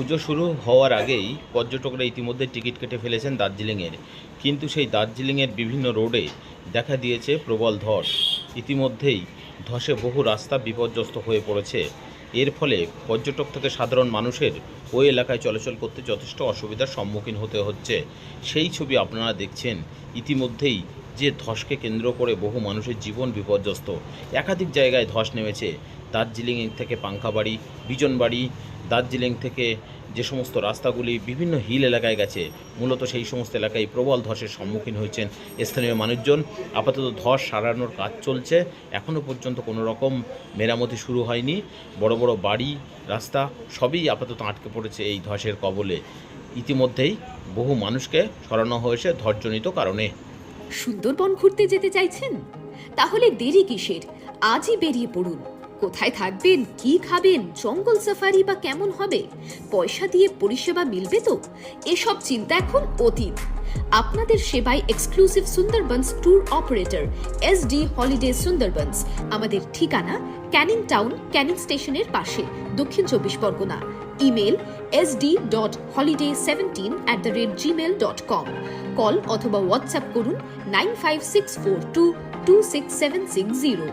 পুজো শুরু হওয়ার আগেই পর্যটকরা ইতিমধ্যে টিকিট কেটে ফেলেছেন দার্জিলিংয়ের। কিন্তু সেই দার্জিলিংয়ের বিভিন্ন রোডে দেখা দিয়েছে প্রবল ধস। ইতিমধ্যেই ধসে বহু রাস্তা বিপর্যস্ত হয়ে পড়েছে। এর ফলে পর্যটক থেকে সাধারণ মানুষের ওই এলাকায় চলাচল করতে যথেষ্ট অসুবিধার সম্মুখীন হতে হচ্ছে। সেই ছবি আপনারা দেখছেন। ইতিমধ্যেই যে ধসকে কেন্দ্র করে বহু মানুষের জীবন বিপর্যস্ত। একাধিক জায়গায় ধস নেমেছে। দার্জিলিং থেকে পাংখাবাড়ি, বিজনবাড়ি দার্জিলিং থেকে যে সমস্ত রাস্তাগুলি বিভিন্ন হিল এলাকায় গেছে, মূলত সেই সমস্ত এলাকায় প্রবল ধসের সম্মুখীন হয়েছেন স্থানীয় মানুষজন। আপাতত ধস সারানোর কাজ চলছে। এখনও পর্যন্ত কোনো রকম মেরামতি শুরু হয়নি। বড় বড় বাড়ি, রাস্তা সবই আপাতত আটকে পড়েছে এই ধসের কবলে। ইতিমধ্যেই বহু মানুষকে সরানো হয়েছে ধসজনিত কারণে। সুন্দরবন ঘুরতে যেতে চাইছেন? তাহলে দেরি কিসের? আজই বেরিয়ে পড়ুন। কোথায় থাকবেন, কি খাবেন, জঙ্গল সাফারি বা কেমন হবে, পয়সা দিয়ে পরিষেবা মিলবে তো? এসব চিন্তা এখন অতীত। আপনাদের সেবায় exclusive Sundarbans tour operator S D holiday Sundarbans, আমাদের ঠিকানা ক্যানিং টাউন, ক্যানিং স্টেশনের পাশে, Dakshin Chabbish Pargana. Email S D dot holiday seventeen at the rate Gmail dot com call অথবা হোয়াটসঅ্যাপ করুন nine five six four two two six seven six zero